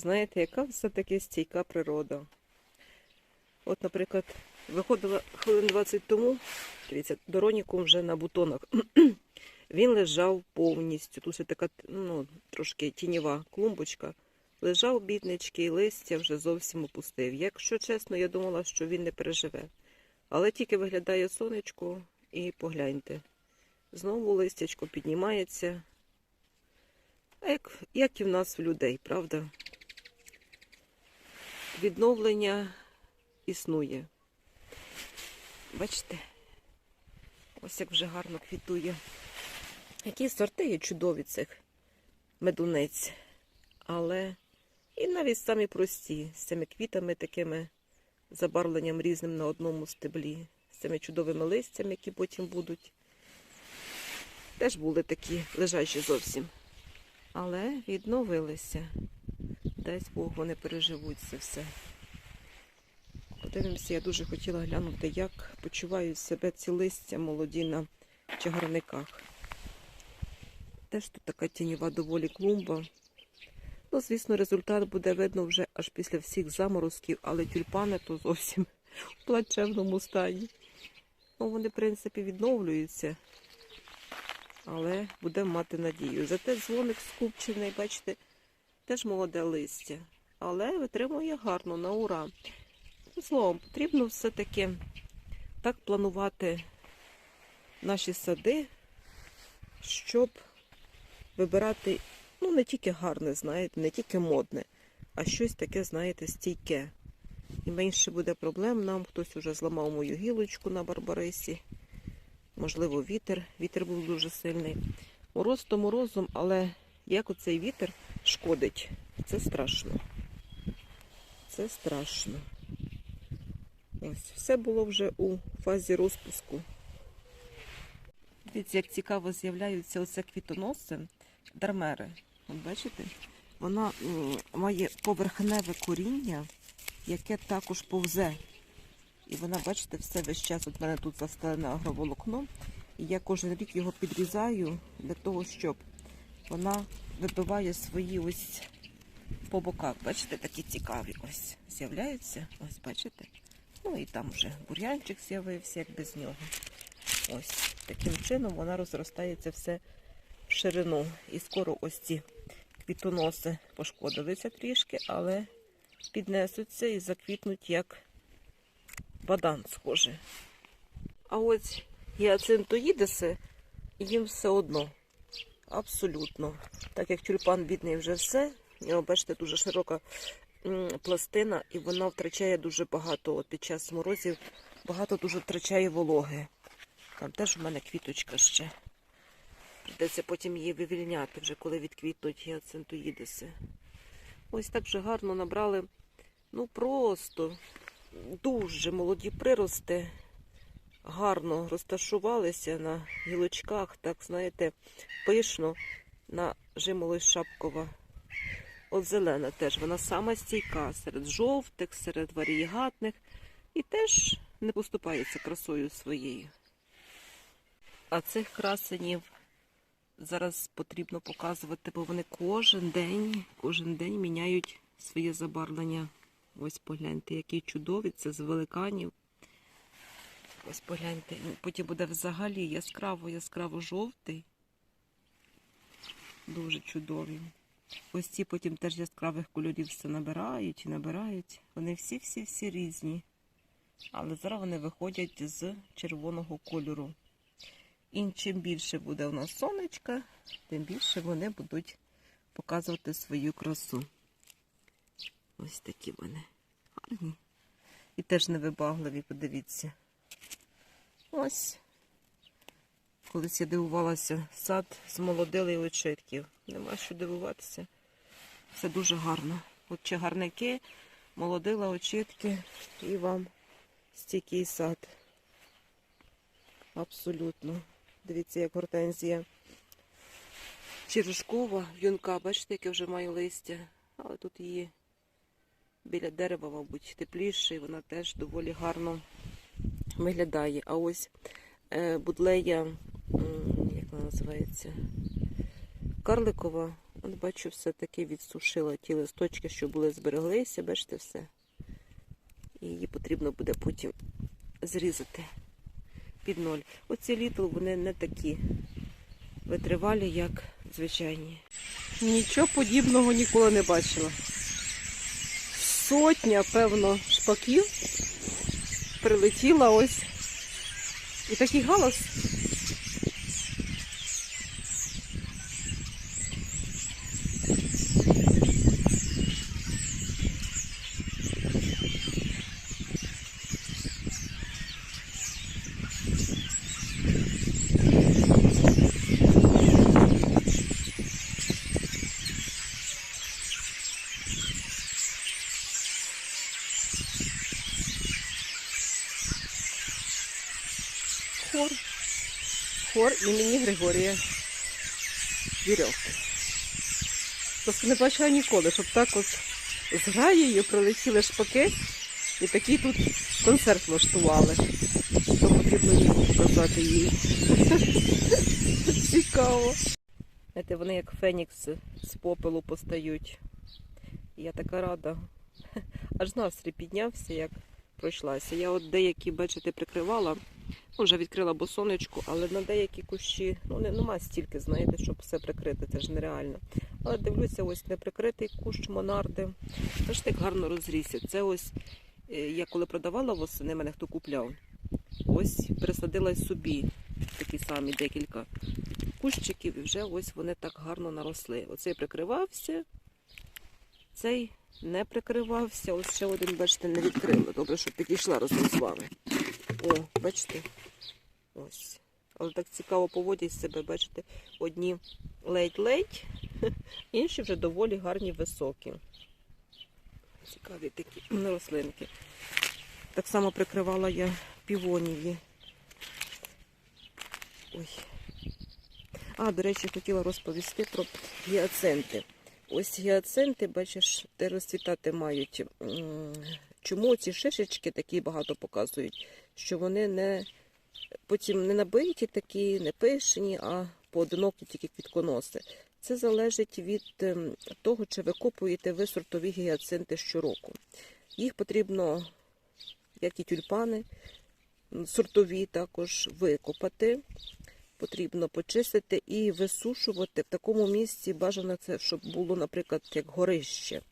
Знаєте, яка все-таки стійка природа. От, наприклад, виходила хвилин 20 тому, дивіться, доронікум вже на бутонах. Він лежав повністю. Тут ще така ну, трошки тіньова клумбочка. Лежав біднички, листя вже зовсім опустив. Якщо чесно, я думала, що він не переживе. Але тільки виглядає сонечко і погляньте. Знову листячко піднімається. Як, як і в нас в людей, правда? Відновлення існує. Бачите? Ось як вже гарно квітує. Які сорти є чудові цих медунець. Але і навіть самі прості, з цими квітами, такими забарвленням різним на одному стеблі, з цими чудовими листями, які потім будуть. Теж були такі лежачі зовсім. Але відновилися. Дасть Бог вони переживуть це все. Подивимося, я дуже хотіла глянути, як почувають себе ці листя молоді на чагарниках. Теж тут така тіньова доволі клумба. Ну, звісно, результат буде видно вже аж після всіх заморозків, але тюльпани то зовсім в плачевному стані. Ну, вони, в принципі, відновлюються, але будемо мати надію. Зате дзвоник скупчений, бачите, теж молоде листя, але витримує гарно на ура. Словом, потрібно все-таки так планувати наші сади, щоб вибирати ну, не тільки гарне, знаєте, не тільки модне, а щось таке, знаєте, стійке. І менше буде проблем нам. Хтось уже зламав мою гілочку на Барбарисі. Можливо, вітер. Вітер був дуже сильний. Мороз то морозом, але як оцей вітер шкодить, це страшно. Це страшно. Ось, все було вже у фазі розпуску. Дивіться, як цікаво з'являються оце квітоноси, дармери. От бачите? Вона має поверхневе коріння, яке також повзе. І вона, бачите, все весь час. От мене тут застелене агроволокно. І я кожен рік його підрізаю для того, щоб вона вибиває свої ось по боках. Бачите, такі цікаві ось з'являються. Ось бачите? Ну і там вже бур'янчик з'явився, як без нього. Ось таким чином вона розростається все в ширину. І скоро ось ці квітоноси пошкодилися трішки, але піднесуться і заквітнуть як бадан схоже. А ось гіацинтоїдеси, їм все одно. Абсолютно. Так як тюльпан бідний вже все, у нього, бачите, дуже широка пластина, і вона втрачає дуже багато. От під час морозів багато дуже втрачає вологи. Там теж у мене квіточка ще. Придеться потім її вивільняти, вже коли відквітнуть гіацинтоїдеси. Ось так вже гарно набрали. Ну просто дуже молоді прирости. Гарно розташувалися на гілочках, так, знаєте, пишно на жимолось шапкова. От зелена теж, вона сама стійка серед жовтих, серед варієгатних і теж не поступається красою своєю. А цих красенів зараз потрібно показувати, бо вони кожен день, кожен день міняють своє забарвлення. Ось погляньте, які чудові, це з великанів. Ось погляньте, потім буде взагалі яскраво, яскраво жовтий. Дуже чудові. Ось ці потім теж яскравих кольорів все набирають і набирають. Вони всі-всі-всі різні. Але зараз вони виходять з червоного кольору. І чим більше буде у нас сонечка, тим більше вони будуть показувати свою красу. Ось такі вони гарні. І теж невибагливі, подивіться. Ось. Колись я дивувалася, сад змолодили очитків. Нема що дивуватися. Все дуже гарно. От чагарники, молодила очитки і вам стійкий сад. Абсолютно. Дивіться, як гортензія черешкова, юнка, бачите, яке вже має листя. Але тут її біля дерева, мабуть, тепліше, і вона теж доволі гарно виглядає. А ось е, будлея, як вона називається, карликова, От бачу, все-таки відсушила ті листочки, що були збереглися, бачите все. І її потрібно буде потім зрізати під ноль. Оці літл вони не такі витривалі, як звичайні. Нічого подібного ніколи не бачила. Сотня, певно, шпаків прилетіла ось. І такий галас. Хор. Хор імені Григорія Вірьовки. Просто не бачила ніколи, щоб так от з граєю прилетіли шпаки і такий тут концерт влаштували. То потрібно їм показати їй. Цікаво. Знаєте, вони як фенікси з попелу постають. Я така рада. Аж настрій піднявся, як пройшлася. Я от деякі, бачите, прикривала. Ну, Вже відкрила босонечку, але на деякі кущі ну, не, нема стільки, знаєте, щоб все прикрити, це ж нереально. Але дивлюся, ось неприкритий кущ монарди. Теж так гарно розрісся. Це ось е, я коли продавала восени, мене хто купляв. Ось пересадила собі такі самі декілька кущиків, і вже ось вони так гарно наросли. Оцей прикривався, цей не прикривався. Ось ще один, бачите, не відкрила. Добре, що підійшла разом з вами. О, бачите? Ось. Але так цікаво поводять себе, бачите, одні ледь-ледь, інші вже доволі гарні високі. Цікаві такі рослинки. Так само прикривала я півонії. Ой. А, до речі, хотіла розповісти про гіацинти. Ось гіацинти, бачиш, де розцвітати мають. Чому ці шишечки такі багато показують? Що вони не потім не набиті такі, не пишені, а поодинокі тільки квітконоси. Це залежить від ем, того, чи викопуєте ви сортові гіацинти щороку. Їх потрібно, як і тюльпани, сортові також викопати. Потрібно почистити і висушувати в такому місці. Бажано це, щоб було, наприклад, як горище,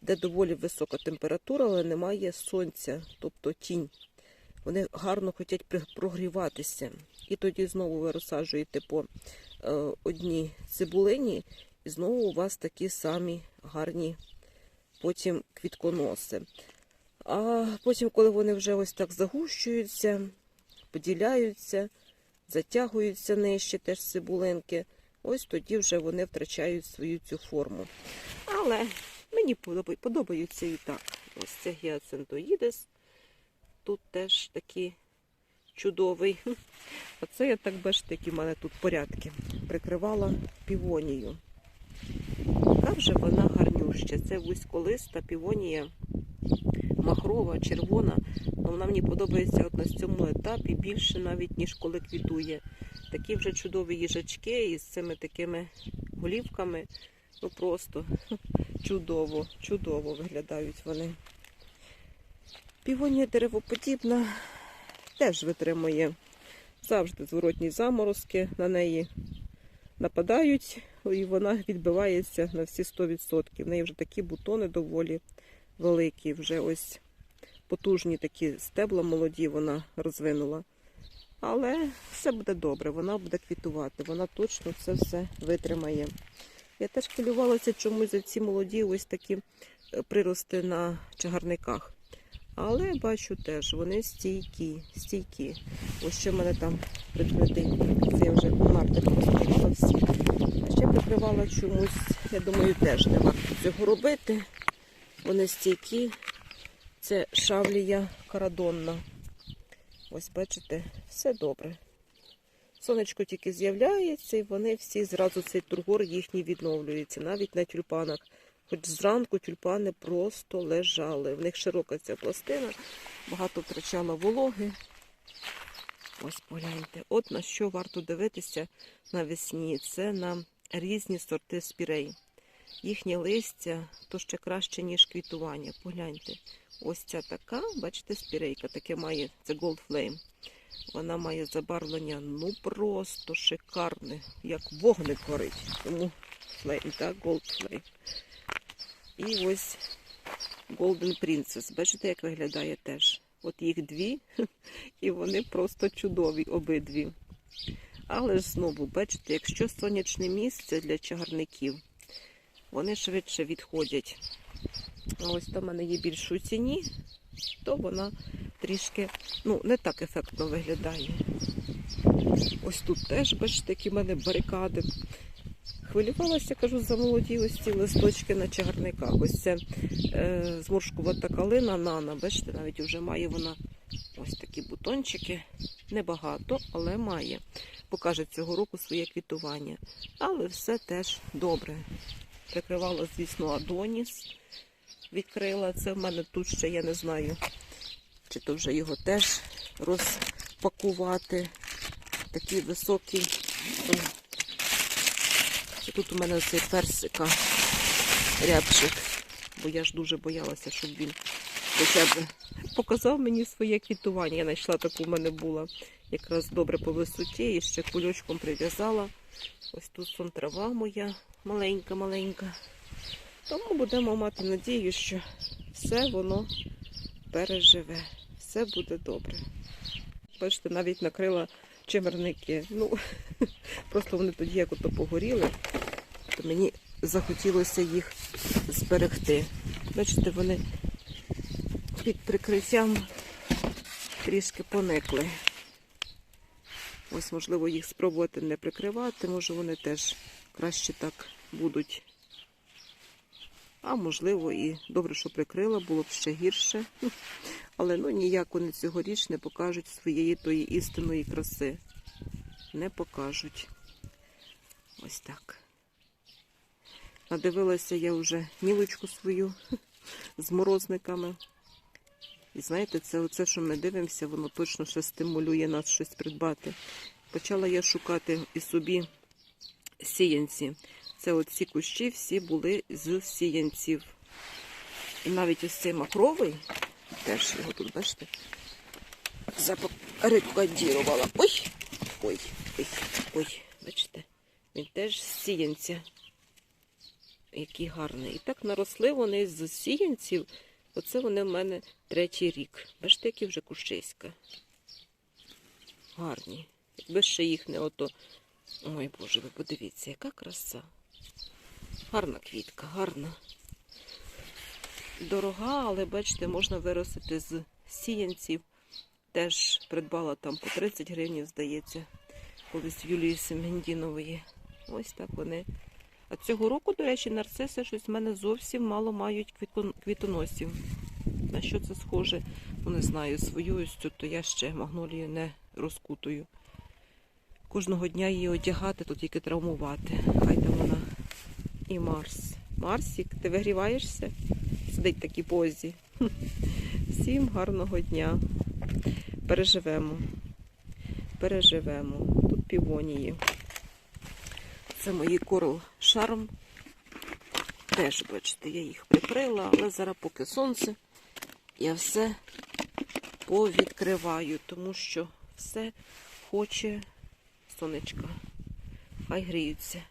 де доволі висока температура, але немає сонця, тобто тінь. Вони гарно хочуть прогріватися. І тоді знову ви розсаджуєте по е, одній цибулині, і знову у вас такі самі гарні потім квітконоси. А потім, коли вони вже ось так загущуються, поділяються, затягуються нижче теж цибулинки, ось тоді вже вони втрачають свою цю форму. Але мені подобаються і так. Ось це гіацинтоїдес. Тут теж такий чудовий. А це я так бачите, які в мене тут порядки. Прикривала півонію. Яка вже вона гарнюща. Це вузьколиста півонія махрова, червона. Ну, вона мені подобається от на цьому етапі більше навіть, ніж коли квітує. Такі вже чудові їжачки із цими такими голівками. Ну просто чудово, чудово виглядають вони. Півонія деревоподібна теж витримує завжди зворотні заморозки на неї нападають, і вона відбивається на всі 100%. В неї вже такі бутони доволі великі, вже ось потужні такі стебла молоді вона розвинула. Але все буде добре, вона буде квітувати, вона точно це все витримає. Я теж хвилювалася чомусь за ці молоді ось такі е, прирости на чагарниках. Але бачу теж, вони стійкі, стійкі. Ось ще в мене там прикритий. Це я вже нартик розкривала. Ще прикривала чомусь, я думаю, теж не варто цього робити. Вони стійкі. Це шавлія карадонна. Ось бачите, все добре. Сонечко тільки з'являється, і вони всі зразу цей тургор їхній відновлюється, навіть на тюльпанах. Хоч зранку тюльпани просто лежали. В них широка ця пластина, багато втрачала вологи. Ось погляньте. От на що варто дивитися навесні. Це на різні сорти спірей. Їхнє листя то ще краще, ніж квітування. Погляньте. Ось ця така, бачите, спірейка, таке має, це Gold Flame. Вона має забарвлення ну просто шикарне, як вогник горить. Тому Flame, так, Gold Flame. І ось Golden Princess. Бачите, як виглядає теж. От їх дві, і вони просто чудові обидві. Але ж знову, бачите, якщо сонячне місце для чагарників, вони швидше відходять. Ось там в мене є більш у ціні, то вона трішки ну, не так ефектно виглядає. Ось тут теж, бачите, які в мене барикади. Хвилювалася, кажу, за молоді ось ці листочки на чагарниках. Ось це е, зморшкувата калина нана. Бачите, навіть вже має вона ось такі бутончики. Небагато, але має. Покаже цього року своє квітування. Але все теж добре. Прикривала, звісно, Адоніс. Відкрила. Це в мене тут ще я не знаю, чи то вже його теж розпакувати. Такий високий. Тут у мене цей персика рябчик, бо я ж дуже боялася, щоб він хоча б показав мені своє квітування. Я знайшла таку в мене була якраз добре по висоті і ще кульочком прив'язала. Ось тут сон трава моя маленька-маленька. Тому будемо мати надію, що все воно переживе, все буде добре. Бачите, навіть накрила чимерники. Ну, просто вони тоді як ото погоріли, то мені захотілося їх зберегти. Бачите, вони під прикриттям трішки поникли. Ось, можливо, їх спробувати не прикривати, може вони теж краще так будуть. А можливо, і добре, що прикрила, було б ще гірше. Але ну ніяк вони цьогоріч не покажуть своєї тої істинної краси. Не покажуть. Ось так. Надивилася я вже нілочку свою з морозниками. І знаєте, це оце, що ми дивимося, воно точно ще стимулює нас щось придбати. Почала я шукати і собі сіянці. Це оці кущі всі були з сіянців. І навіть ось цей макровий, теж його тут, бачите, запарикадірувала. Ой! Ой, ой, ой, бачите, він теж з сіянця. Який гарний. І так наросли вони з сіянців. Оце вони в мене третій рік. Бачите, які вже кущиська. Гарні. Якби ще їх не ото. Ой Боже, ви подивіться, яка краса. Гарна квітка, гарна. Дорога, але бачите, можна виростити з сіянців. Теж придбала там по 30 гривень, здається, колись Юлії Семендінової. Ось так вони. А цього року, до речі, нарциси щось в мене зовсім мало мають квітоносів. На що це схоже? Ну, не знаю, свою то я ще магнолію не розкутую. Кожного дня її одягати, то тільки травмувати. Хай там вона і Марс. Марсік, ти вигріваєшся? Сидить в такій позі. Всім гарного дня. Переживемо. Переживемо. Тут півонії. Це мої корал шарм. Теж, бачите, я їх прикрила, але зараз поки сонце, я все повідкриваю, тому що все хоче сонечка. Хай гріються.